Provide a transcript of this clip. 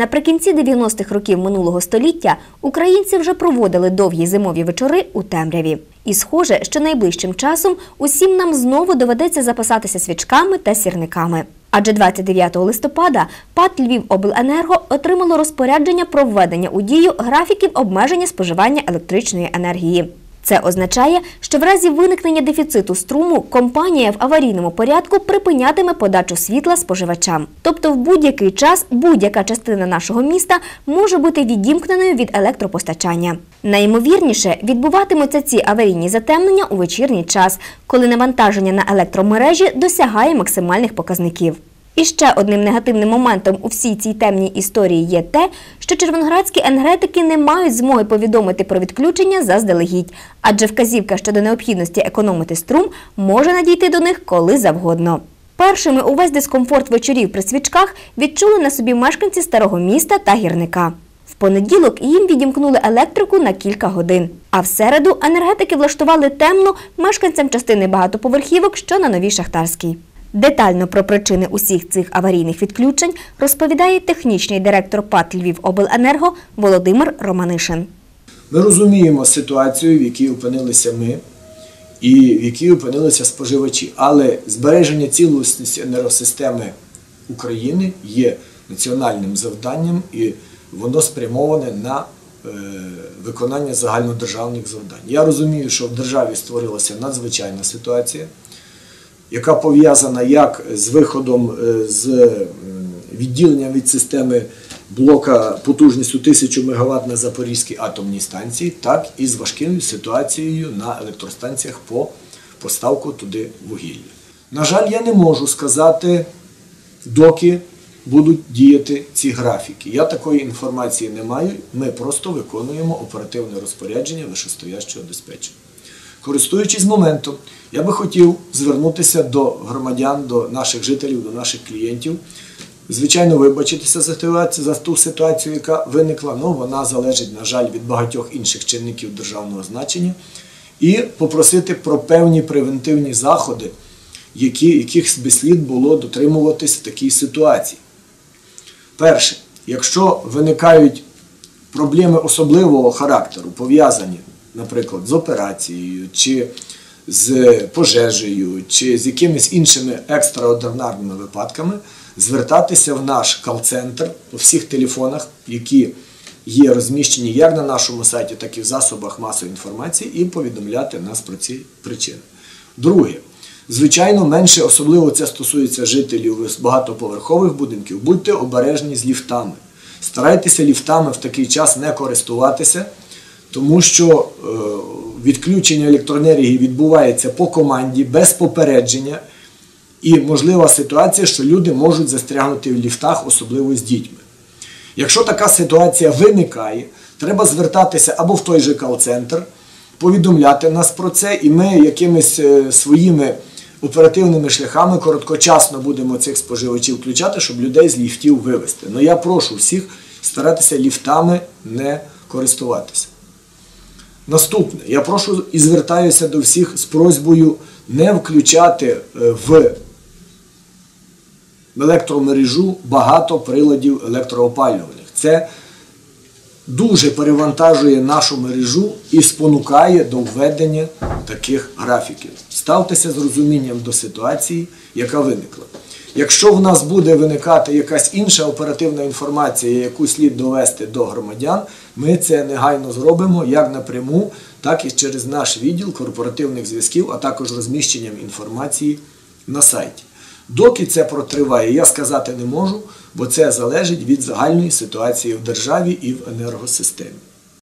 Наприкінці 90-х років минулого століття українці вже проводили довгі зимові вечори у темряві. І схоже, що найближчим часом усім нам знову доведеться запасатися свічками та сірниками. Адже 29 листопада ПАТ Львівобленерго отримало розпорядження про введення у дію графіків обмеження споживання електричної енергії. Це означає, що в разі виникнення дефіциту струму компанія в аварійному порядку припинятиме подачу світла споживачам. Тобто в будь-який час будь-яка частина нашого міста може бути відімкненою від електропостачання. Найімовірніше відбуватимуться ці аварійні затемнення у вечірній час, коли навантаження на електромережі досягає максимальних показників. І ще одним негативним моментом у всій цій темній історії є те, що червоноградські енергетики не мають змоги повідомити про відключення заздалегідь, адже вказівка щодо необхідності економити струм може надійти до них коли завгодно. Першими увесь дискомфорт вечорів при свічках відчули на собі мешканці старого міста та гірника. В понеділок їм відімкнули електрику на кілька годин. А в середу енергетики влаштували темну мешканцям частини багатоповерхівок, що на новій шахтарській. Детально про причини усіх цих аварійних відключень розповідає технічний директор ПАТ Львівобленерго Володимир Романишин. Ми розуміємо ситуацію, в якій опинилися ми і в якій опинилися споживачі. Але збереження цілісності енергосистеми України є національним завданням і воно спрямоване на е, виконання загальнодержавних завдань. Я розумію, що в державі створилася надзвичайна ситуація, яка пов'язана як з виходом е, з відділенням від системи блока потужністю 1000 МВт на Запорізькій атомній станції, так і з важкою ситуацією на електростанціях по поставку туди вугілля. На жаль, я не можу сказати, доки будуть діяти ці графіки. Я такої інформації не маю. Ми просто виконуємо оперативне розпорядження вищестоящого диспетчера. Користуючись моментом, я би хотів звернутися до громадян, до наших жителів, до наших клієнтів. Звичайно, вибачитися за, ту ситуацію, яка виникла, але вона залежить, на жаль, від багатьох інших чинників державного значення, і попросити про певні превентивні заходи, які, яких би слід було дотримуватись в такій ситуації. Перше, якщо виникають проблеми особливого характеру, пов'язані, наприклад, з операцією, чи з пожежею, чи з якимись іншими екстраординарними випадками, звертатися в наш кал-центр по всіх телефонах, які є розміщені як на нашому сайті, так і в засобах масової інформації, і повідомляти нас про ці причини. Друге, звичайно, менше особливо це стосується жителів багатоповерхових будинків. Будьте обережні з ліфтами. Старайтеся ліфтами в такий час не користуватися, тому що е, відключення електроенергії відбувається по команді без попередження. І можлива ситуація, що люди можуть застрягнути в ліфтах, особливо з дітьми. Якщо така ситуація виникає, треба звертатися або в той же кал-центр, повідомляти нас про це, і ми якимись е, своїми оперативними шляхами короткочасно будемо цих споживачів включати, щоб людей з ліфтів вивезти. Ну я прошу всіх старатися ліфтами не користуватися. Наступне, я прошу і звертаюся до всіх з просьбою не включати е, в електромережу багато приладів електроопалювальних. Це дуже перевантажує нашу мережу і спонукає до введення таких графіків. Ставтеся з розумінням до ситуації, яка виникла. Якщо в нас буде виникати якась інша оперативна інформація, яку слід довести до громадян, ми це негайно зробимо як напряму, так і через наш відділ корпоративних зв'язків, а також розміщенням інформації на сайті. Доки це протриває, я сказати не можу, бо це залежить від загальної ситуації в державі і в енергосистемі.